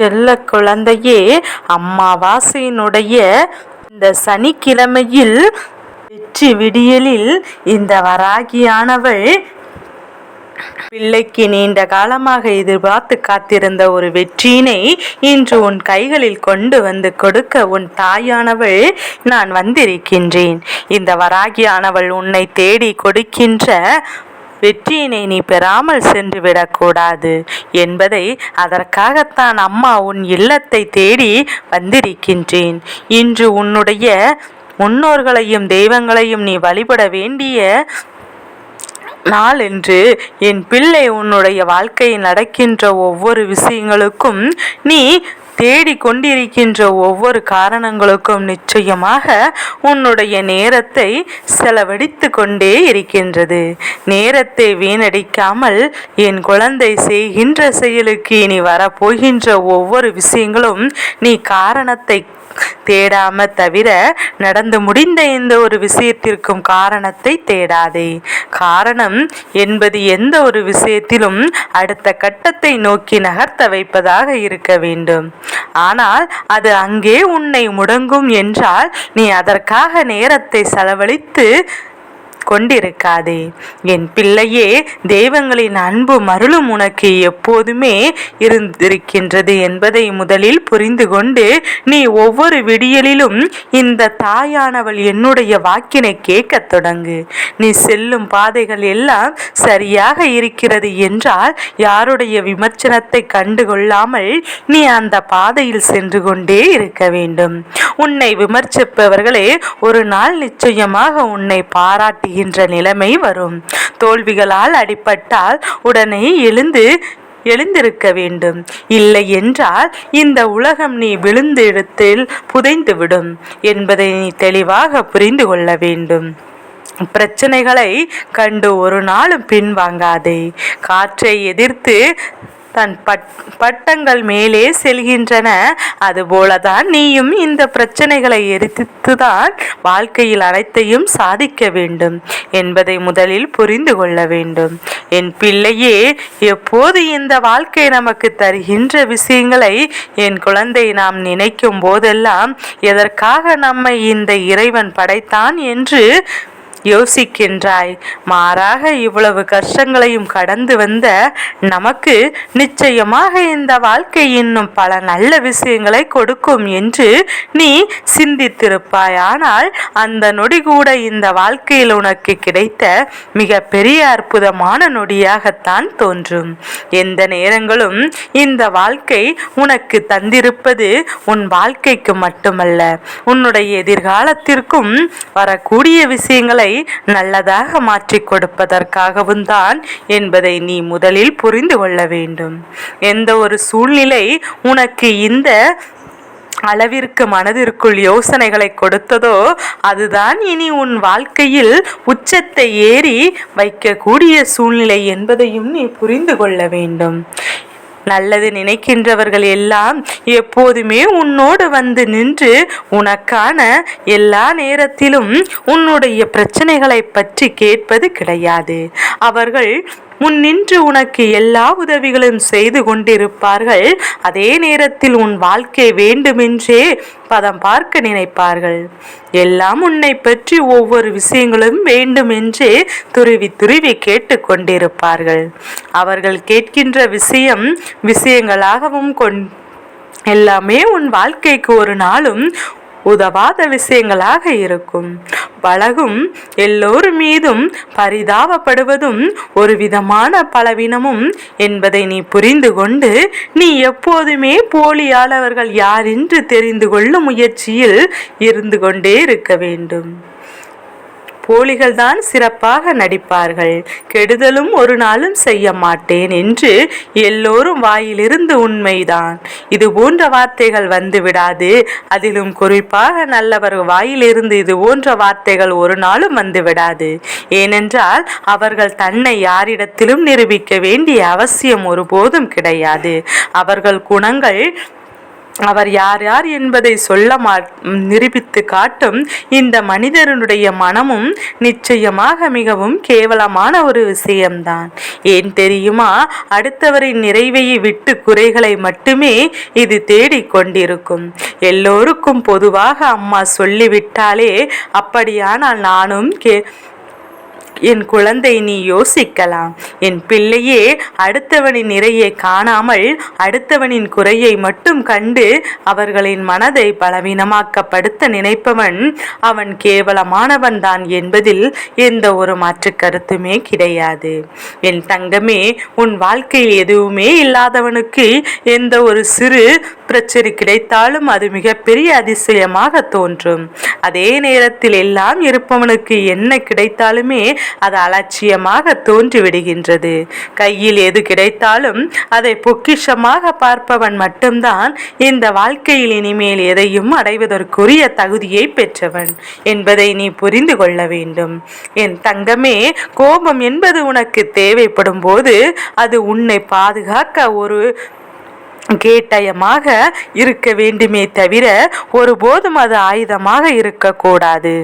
செல்ல குழந்தையே அம்மாவாசையினுடைய இந்த சனிக்கிழமையில் வெற்றி விடியலில் இந்த வராகியானவள் பிள்ளைக்கு நீண்ட காலமாக எதிர்பார்த்து காத்திருந்த ஒரு வெற்றியினை இன்று உன் கைகளில் கொண்டு வந்து கொடுக்க உன் தாயானவள் நான் வந்திருக்கின்றேன். இந்த வராகியானவள் உன்னை தேடி கொடுக்கின்ற வெற்றியினை நீ பெறாமல் சென்று விடக்கூடாது என்பதை அதற்காகத்தான் அம்மா உன் இல்லத்தை தேடி வந்திருக்கின்றேன். இன்று உன்னுடைய முன்னோர்களையும் தெய்வங்களையும் நீ வழிபட வேண்டிய நாள் என்று என் பிள்ளை உன்னுடைய வாழ்க்கையில் நடக்கின்ற ஒவ்வொரு விஷயங்களுக்கும் நீ தேடிக்கொண்டிருக்கின்ற ஒவ்வொரு காரணங்களுக்கும் நிச்சயமாக உன்னுடைய நேரத்தை செலவழித்து கொண்டே இருக்கின்றது. நேரத்தை வீணடிக்காமல் என் குழந்தை செய்கின்ற செயலுக்கு இனி வரப்போகின்ற ஒவ்வொரு விஷயங்களும் நீ காரணத்தை தேடாம தவிர நடந்து முடிந்த எந்த ஒரு விஷயத்திற்கும் காரணத்தை தேடாதே. காரணம் என்பது எந்த ஒரு விஷயத்திலும் அடுத்த கட்டத்தை நோக்கி நகர்த்த வைப்பதாக இருக்க வேண்டும். ஆனால் அது அங்கே உன்னை முடங்கும் என்றால் நீ அதற்காக நேரத்தை செலவழித்து கொண்டிருக்காதே. என் பிள்ளையே தெய்வங்களின் அன்பு மருளும் உனக்கு எப்போதுமே இருந்திருக்கின்றது என்பதை முதலில் புரிந்து கொண்டு நீ ஒவ்வொரு விடியலிலும் இந்த தாயானவள் என்னுடைய வாக்கினை கேட்கத் தொடங்கு. நீ செல்லும் பாதைகள் எல்லாம் சரியாக இருக்கிறது என்றால் யாருடைய விமர்சனத்தை கண்டுகொள்ளாமல் நீ அந்த பாதையில் சென்று கொண்டே இருக்க வேண்டும். உன்னை விமர்சிப்பவர்களே ஒரு நாள் நிச்சயமாக உன்னை பாராட்டுகின்ற நிலைமை வரும். தோல்விகளால் அடிபட்டால் உடனே எழுந்து எழுந்திருக்க வேண்டும். இல்லை என்றால் இந்த உலகம் நீ விழுந்து இடத்தில் புதைந்துவிடும் என்பதை நீ தெளிவாக புரிந்து கொள்ள வேண்டும். பிரச்சனைகளை கண்டு ஒரு நாளும் பின்வாங்காதே. காற்றை எதிர்த்து தன் பட் பட்டங்கள் மேலே செல்கின்றன. அதுபோலதான் நீயும் இந்த பிரச்சனைகளை எரித்துதான் வாழ்க்கையில் அனைத்தையும் சாதிக்க வேண்டும் என்பதை முதலில் புரிந்து கொள்ள வேண்டும். என் பிள்ளையே எப்போது இந்த வாழ்க்கை நமக்கு தருகின்ற விஷயங்களை என் குழந்தை நாம் நினைக்கும் போதெல்லாம் எதற்காக நம்மை இந்த இறைவன் படைத்தான் என்று யோசிக்கின்றாய். மாறாக இவ்வளவு கஷ்டங்களையும் கடந்து வந்த நமக்கு நிச்சயமாக இந்த வாழ்க்கை இன்னும் பல நல்ல விஷயங்களை கொடுக்கும் என்று நீ சிந்தித்திருப்பாய். ஆனால் அந்த நொடி கூட இந்த வாழ்க்கையில் உனக்கு கிடைத்த மிக பெரிய அற்புதமான நொடியாகத்தான் தோன்றும். எந்த நேரங்களும் இந்த வாழ்க்கை உனக்கு தந்திருப்பது உன் வாழ்க்கைக்கு மட்டுமல்ல. உன்னுடைய எதிர்காலத்திற்கும் வரக்கூடிய விஷயங்களை நல்லதாக மாற்றிக் கொடுப்பதற்காகவும் தான் என்பதை நீ முதலில் புரிந்து கொள்ள வேண்டும். எந்த ஒரு சூழ்நிலை உனக்கு இந்த அளவிற்கு மனதிற்குள் யோசனைகளை கொடுத்ததோ அதுதான் இனி உன் வாழ்க்கையில் உச்சத்தை ஏறி வைக்கக்கூடிய சூழ்நிலை என்பதையும் நீ புரிந்து கொள்ள வேண்டும். நல்லது நினைக்கின்றவர்கள் எல்லாம் எப்போதுமே உன்னோடு வந்து நின்று உனக்கான எல்லா நேரத்திலும் உன்னுடைய பிரச்சனைகளை பற்றி கேட்பது கிடையாது. அவர்கள் முன் நின்று உனக்கு எல்லா உதவிகளும் செய்து கொண்டிருப்பார்கள். அதே நேரத்தில் உன் வாழ்க்கை வேண்டுமென்றே பதம் பார்க்க நினைப்பார்கள். எல்லாம் உன்னை பற்றி ஒவ்வொரு விஷயங்களும் வேண்டுமென்றே துருவி துருவி கேட்டு கொண்டிருப்பார்கள். அவர்கள் கேட்கின்ற விஷயம் விஷயங்களாகவும் கொண் எல்லாமே உன் வாழ்க்கைக்கு ஒரு நாளும் உதவாத விஷயங்களாக இருக்கும். பழகும் எல்லோர் மீதும் பரிதாபப்படுவதும் ஒரு விதமான பலவீனமும் என்பதை நீ புரிந்து கொண்டு நீ எப்போதுமே போலியாளவர்கள் யார் என்று தெரிந்து கொள்ளும் முயற்சியில் இருந்து கொண்டே இருக்க வேண்டும். போலிகள் தான் சிறப்பாக நடிப்பார்கள். கெடுதலும் ஒரு நாளும் செய்ய மாட்டேன் என்று எல்லோரும் வாயிலிருந்து உண்மைதான். இது போன்ற வார்த்தைகள் வந்து விடாது அதிலும் குறிப்பாக நல்லவர் வாயிலிருந்து இது போன்ற வார்த்தைகள் ஒரு நாளும் வந்து விடாது ஏனென்றால் அவர்கள் தன்னை யாரிடத்திலும் நிரூபிக்க வேண்டிய அவசியம் ஒருபோதும் கிடையாது. அவர்கள் குணங்கள் அவர் யார் யார் என்பதை சொல்ல மா நிரூபித்து காட்டும் இந்த மனிதருடைய மனமும் நிச்சயமாக மிகவும் கேவலமான ஒரு விஷயம்தான். ஏன் தெரியுமா? அடுத்தவரின் நிறைவையை விட்டு குறைகளை மட்டுமே இது தேடிக்கொண்டிருக்கும் எல்லோருக்கும் பொதுவாக அம்மா சொல்லிவிட்டாலே அப்படியானால் நானும் கே என் குழந்தை நீ யோசிக்கலாம். என் பிள்ளையே அடுத்தவனின் நிறையை காணாமல் அடுத்தவனின் குறையை மட்டும் கண்டு அவர்களின் மனதை பலவீனமாக்கப்படுத்த நினைப்பவன் அவன் கேவலமானவன் தான் என்பதில் எந்த ஒரு மாற்று கருத்துமே கிடையாது. என் தங்கமே உன் வாழ்க்கையில் எதுவுமே இல்லாதவனுக்கு எந்த ஒரு சிறு பிரச்சனை கிடைத்தாலும் அது மிகப்பெரிய அதிசயமாக தோன்றும். அதே நேரத்தில் எல்லாம் இருப்பவனுக்கு என்ன கிடைத்தாலுமே அது அலட்சியமாக தோன்றிவிடுகின்றது. கையில் எது கிடைத்தாலும் அதை பொக்கிஷமாக பார்ப்பவன் மட்டும்தான் இந்த வாழ்க்கையில் இனிமேல் எதையும் அடைவதற்குரிய தகுதியை பெற்றவன் என்பதை நீ புரிந்து கொள்ள வேண்டும். என் தங்கமே கோபம் என்பது உனக்கு தேவைப்படும் போது அது உன்னை பாதுகாக்க ஒரு கேட்டயமாக இருக்க வேண்டுமே தவிர ஒருபோதும் அது ஆயுதமாக இருக்கக்கூடாது.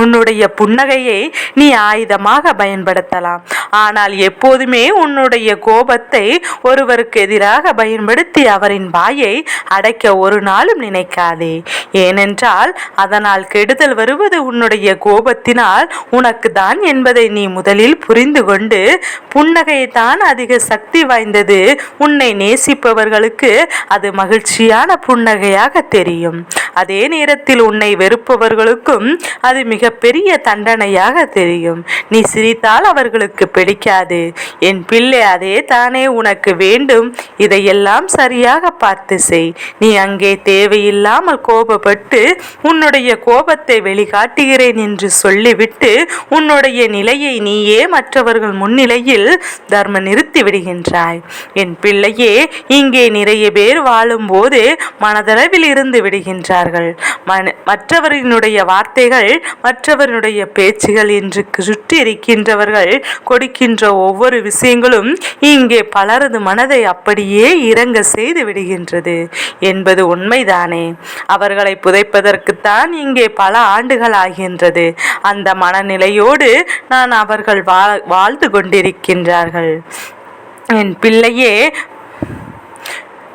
உன்னுடைய புன்னகையை நீ ஆயுதமாக பயன்படுத்தலாம். ஆனால் எப்போதுமே உன்னுடைய கோபத்தை ஒருவருக்கு எதிராக பயன்படுத்தி அவரின் வாயை அடைக்க ஒரு நாளும் நினைக்காதே. ஏனென்றால் அதனால் கெடுதல் வருவது உன்னுடைய கோபத்தினால் உனக்கு தான் என்பதை நீ முதலில் புரிந்து கொண்டு புன்னகை தான் அதிக சக்தி வாய்ந்தது உன்னை நேசிப்பவர்களுக்கு அது மகிழ்ச்சியான புன்னகையாக தெரியும். அதே நேரத்தில் உன்னை வெறுப்பவர்களுக்கும் அது மிக பெரிய தண்டனையாக தெரியும். நீ சிரித்தால் அவர்களுக்கு பிடிக்காது. என் பிள்ளை அதே தானே உனக்கு வேண்டும். இதையெல்லாம் சரியாக பார்த்து செய். நீ அங்கே தேவையில்லாமல் கோபப்பட்டு உன்னுடைய கோபத்தை வெளிக்காட்டுகிறேன் என்று சொல்லிவிட்டு உன்னுடைய நிலையை நீயே மற்றவர்கள் முன்னிலையில் தர்ம நிறுத்தி விடுகின்றாய். என் பிள்ளையே இங்கே நிறைய பேர் வாழும்போது மனதளவில் இருந்து விடுகின்றார்கள். மற்றவரினுடைய வார்த்தைகள் மற்றவருடைய பேச்சுகள் என்று சுற்றி இருக்கின்றவர்கள் கொடுக்கின்ற ஒவ்வொரு விஷயங்களும் இங்கே பலரது மனதை அப்படியே இறங்க செய்து விடுகின்றது என்பது உண்மைதானே. அவர்களை புதைப்பதற்குத்தான் இங்கே பல ஆண்டுகள் ஆகின்றது. அந்த மனநிலையோடு நான் அவர்கள் வாழ்ந்து கொண்டிருக்கின்றார்கள். என் பிள்ளையே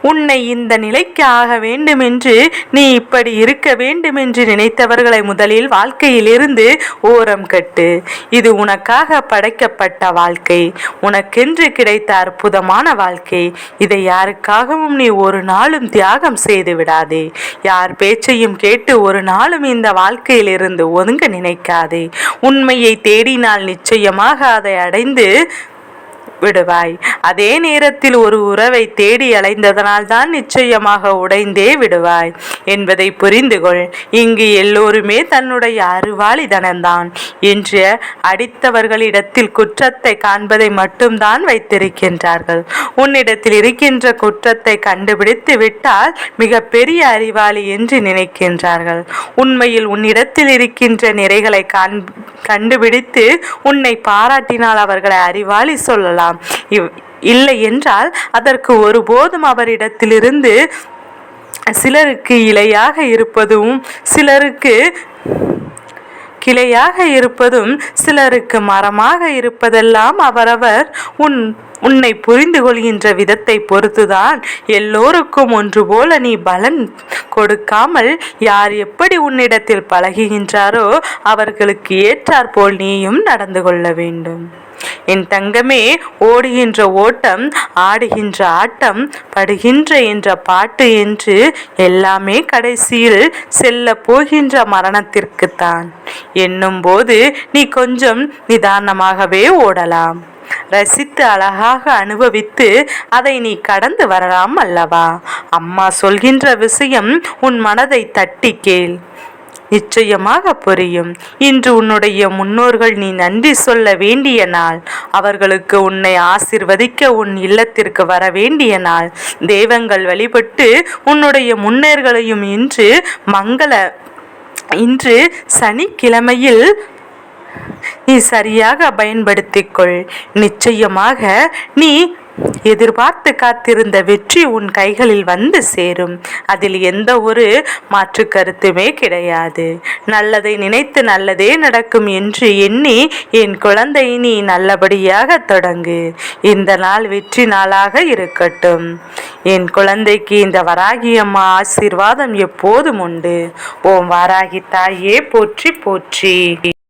உன்னை இந்த நிலைக்கு ஆக வேண்டுமென்று நீ இப்படி இருக்க வேண்டுமென்று நினைத்தவர்களை முதலில் வாழ்க்கையிலிருந்து ஓரம் கட்டு. இது உனக்காக படைக்கப்பட்ட வாழ்க்கை. உனக்கென்று கிடைத்த அற்புதமான வாழ்க்கை. இதை யாருக்காகவும் நீ ஒரு நாளும் தியாகம் செய்து விடாதே. யார் பேச்சையும் கேட்டு ஒரு நாளும் இந்த வாழ்க்கையிலிருந்து ஒதுங்க நினைக்காதே. உண்மையை தேடினால் நிச்சயமாக அதை அடைந்து விடுவாய். அதே நேரத்தில் ஒரு உறவை தேடி அலைந்ததனால் தான் நிச்சயமாக உடைந்தே விடுவாய் என்பதை புரிந்து கொள். இங்கு எல்லோருமே தன்னுடைய அறிவாளி தனந்தான் என்று அடித்தவர்களிடத்தில் குற்றத்தை காண்பதை மட்டும்தான் வைத்திருக்கின்றார்கள். உன்னிடத்தில் இருக்கின்ற குற்றத்தை கண்டுபிடித்து விட்டால் மிக பெரிய அறிவாளி என்று நினைக்கின்றார்கள். உண்மையில் உன்னிடத்தில் இருக்கின்ற நிறைகளை கண்டுபிடித்து உன்னை பாராட்டினால் அவர்களை அறிவாளி சொல்லலாம். இவ் இல்லை என்றால் அதற்கு ஒருபோதும் அவரிடத்திலிருந்து சிலருக்கு இலையாக இருப்பதும் சிலருக்கு கிளையாக இருப்பதும் சிலருக்கு மரமாக இருப்பதெல்லாம் அவரவர் உன் உன்னை புரிந்து கொள்கின்ற விதத்தை பொறுத்துதான். எல்லோருக்கும் ஒன்று போல நீ பலன் கொடுக்காமல் யார் எப்படி உன்னிடத்தில் பழகுகின்றாரோ அவர்களுக்கு ஏற்றாற்போல் நீயும் நடந்து கொள்ள வேண்டும். என் தங்கமே ஓடுகின்ற ஓட்டம் ஆடுகின்ற ஆட்டம் படுகின்ற என்ற பாட்டு என்று எல்லாமே கடைசியில் செல்ல போகின்ற மரணத்திற்குத்தான். என்னும் போது நீ கொஞ்சம் நிதானமாகவே ஓடலாம். ரசித்து அழகாக அனுபவித்து அதை நீ கடந்து வரலாம் அல்லவா? அம்மா சொல்கின்ற விஷயம் உன் மனதை தட்டி கேள். நிச்சயமாக புரியும். இன்று உன்னுடைய முன்னோர்கள் நீ நன்றி சொல்ல வேண்டிய நாள். அவர்களுக்கு உன்னை ஆசிர்வதிக்க உன் இல்லத்திற்கு வர வேண்டிய நாள். தெய்வங்கள் வழிபட்டு உன்னுடைய முன்னேர்களையும் இன்று மங்கள இன்று சனிக்கிழமையில் நீ சரியாக பயன்படுத்திக்கொள் நிச்சயமாக நீ எதிர்பார்த்து காத்திருந்த வெற்றி உன் கைகளில் வந்து சேரும். அதில் எந்த ஒரு மாற்று கருத்துமே கிடையாது. நல்லதை நினைத்து நல்லதே நடக்கும் என்று எண்ணி என் குழந்தை நீ நல்லபடியாக தொடங்கு. இந்த நாள் வெற்றி நாளாக இருக்கட்டும். என் குழந்தைக்கு இந்த வராகி அம்மா ஆசீர்வாதம் எப்போதும் உண்டு. ஓம் வாராகி தாயே போற்றி போற்றி.